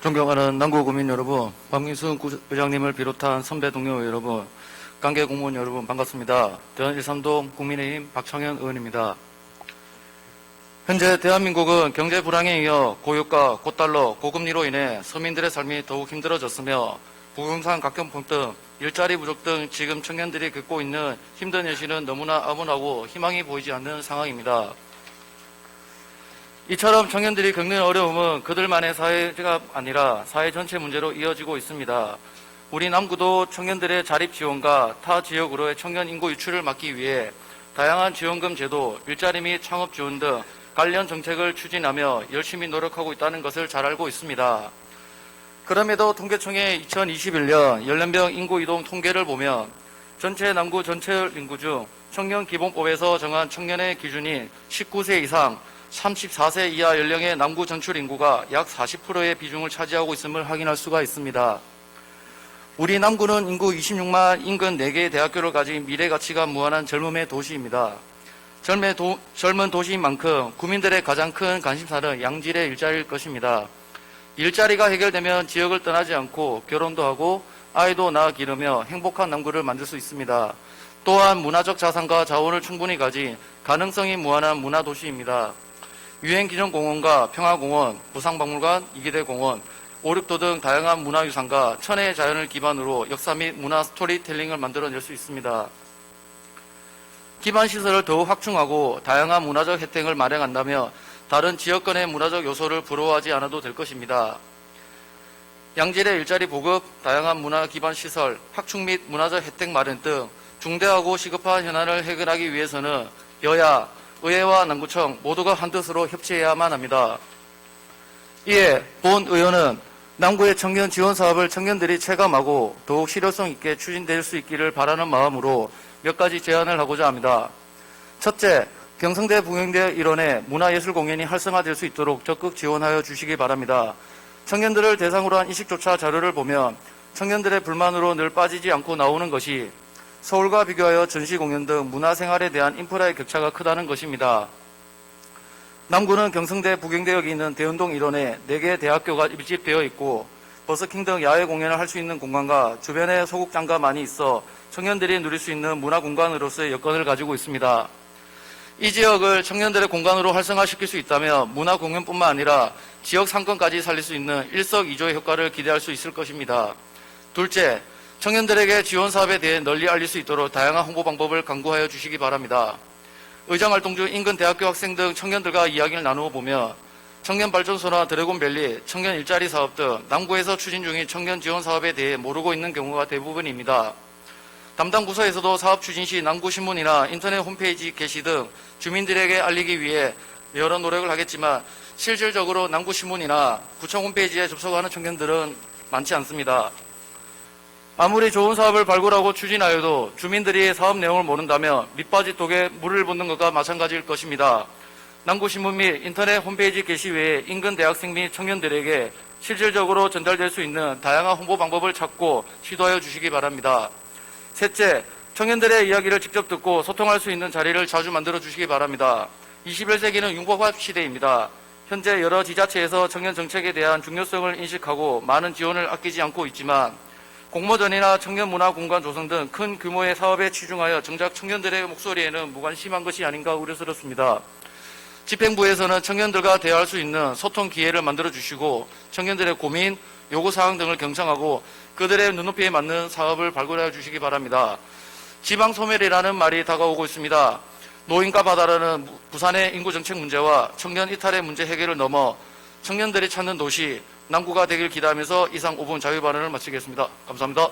존경하는 남구 구민 여러분, 박민순 구- 의장님을 비롯한 선배 동료 여러분, 관계 공무원 여러분 반갑습니다. 대전 일삼동 국민의힘 박창현 의원입니다. 현재 대한민국은 경제 불황에 이어 고유가, 고달러, 고금리로 인해 서민들의 삶이 더욱 힘들어졌으며 부동산 가격폭 등 일자리 부족 등 지금 청년들이 겪고 있는 힘든 현실은 너무나 암울하고 희망이 보이지 않는 상황입니다. 이처럼 청년들이 겪는 어려움은 그들만의 사회가 아니라 사회 전체 문제로 이어지고 있습니다. 우리 남구도 청년들의 자립 지원과 타 지역으로의 청년 인구 유출을 막기 위해 다양한 지원금 제도, 일자리 및 창업 지원 등 관련 정책을 추진하며 열심히 노력하고 있다는 것을 잘 알고 있습니다. 그럼에도 통계청의 2021년 연령별 인구 이동 통계를 보면 전체 남구 전체 인구 중 청년 기본법에서 정한 청년의 기준인 19세 이상 34세 이하 연령의 남구 전출 인구가 약 40%의 비중을 차지하고 있음을 확인할 수가 있습니다. 우리 남구는 인구 26만 인근 4개의 대학교를 가진 미래 가치가 무한한 젊음의 도시입니다. 젊의 도- 젊은 도시인 만큼 구민들의 가장 큰 관심사는 양질의 일자리일 것입니다. 일자리가 해결되면 지역을 떠나지 않고 결혼도 하고 아이도 낳아 기르며 행복한 남구를 만들 수 있습니다. 또한 문화적 자산과 자원을 충분히 가진 가능성이 무한한 문화도시입니다. 유행기념공원과 평화공원, 부상박물관, 이기대 공원, 오륙도 등 다양한 문화유산과 천혜의 자연을 기반으로 역사 및 문화 스토리텔링을 만들어낼 수 있습니다. 기반 시설을 더욱 확충하고 다양한 문화적 혜택을 마련한다며 다른 지역권의 문화적 요소를 부러워하지 않아도 될 것입니다. 양질의 일자리 보급, 다양한 문화 기반 시설, 확충 및 문화적 혜택 마련 등 중대하고 시급한 현안을 해결하기 위해서는 여야, 의회와 남구청 모두가 한 뜻으로 협치해야만 합니다. 이에 본 의원은 남구의 청년 지원 사업을 청년들이 체감하고 더욱 실효성 있게 추진될 수 있기를 바라는 마음으로 몇 가지 제안을 하고자 합니다. 첫째, 경성대 부경대 일원의 문화예술 공연이 활성화될 수 있도록 적극 지원하여 주시기 바랍니다. 청년들을 대상으로 한 인식조차 자료를 보면 청년들의 불만으로 늘 빠지지 않고 나오는 것이 서울과 비교하여 전시 공연 등 문화생활에 대한 인프라의 격차가 크다는 것입니다. 남구는 경성대 부경대역에 있는 대운동 일원에 4개 대학교가 밀집되어 있고 버스킹 등 야외 공연을 할 수 있는 공간과 주변에 소극장가 많이 있어 청년들이 누릴 수 있는 문화 공간으로서의 여건을 가지고 있습니다. 이 지역을 청년들의 공간으로 활성화시킬 수 있다면 문화 공연뿐만 아니라 지역 상권까지 살릴 수 있는 일석이조의 효과를 기대할 수 있을 것입니다. 둘째, 청년들에게 지원 사업에 대해 널리 알릴 수 있도록 다양한 홍보 방법을 강구하여 주시기 바랍니다. 의정 활동 중 인근 대학교 학생 등 청년들과 이야기를 나누어 보면 청년 발전소나 드래곤밸리, 청년 일자리 사업 등 남구에서 추진 중인 청년 지원 사업에 대해 모르고 있는 경우가 대부분입니다. 담당 부서에서도 사업 추진 시 남구 신문이나 인터넷 홈페이지 게시 등 주민들에게 알리기 위해 여러 노력을 하겠지만 실질적으로 남구 신문이나 구청 홈페이지에 접속하는 청년들은 많지 않습니다. 아무리 좋은 사업을 발굴하고 추진하여도 주민들이 사업 내용을 모른다면 밑바지 독에 물을 붓는 것과 마찬가지일 것입니다. 남구신문 및 인터넷 홈페이지 게시 외에 인근 대학생 및 청년들에게 실질적으로 전달될 수 있는 다양한 홍보 방법을 찾고 시도하여 주시기 바랍니다. 셋째, 청년들의 이야기를 직접 듣고 소통할 수 있는 자리를 자주 만들어 주시기 바랍니다. 21세기는 융복합 시대입니다. 현재 여러 지자체에서 청년 정책에 대한 중요성을 인식하고 많은 지원을 아끼지 않고 있지만 공모전이나 청년 문화 공간 조성 등 큰 규모의 사업에 치중하여 정작 청년들의 목소리에는 무관심한 것이 아닌가 우려스럽습니다. 집행부에서는 청년들과 대화할 수 있는 소통 기회를 만들어 주시고 청년들의 고민, 요구 사항 등을 경청하고 그들의 눈높이에 맞는 사업을 발굴해 주시기 바랍니다. 지방 소멸이라는 말이 다가오고 있습니다. 노인과 바다라는 부산의 인구 정책 문제와 청년 이탈의 문제 해결을 넘어 청년들이 찾는 도시 남구가 되길 기대하면서 이상 5분 자유 발언을 마치겠습니다. 감사합니다.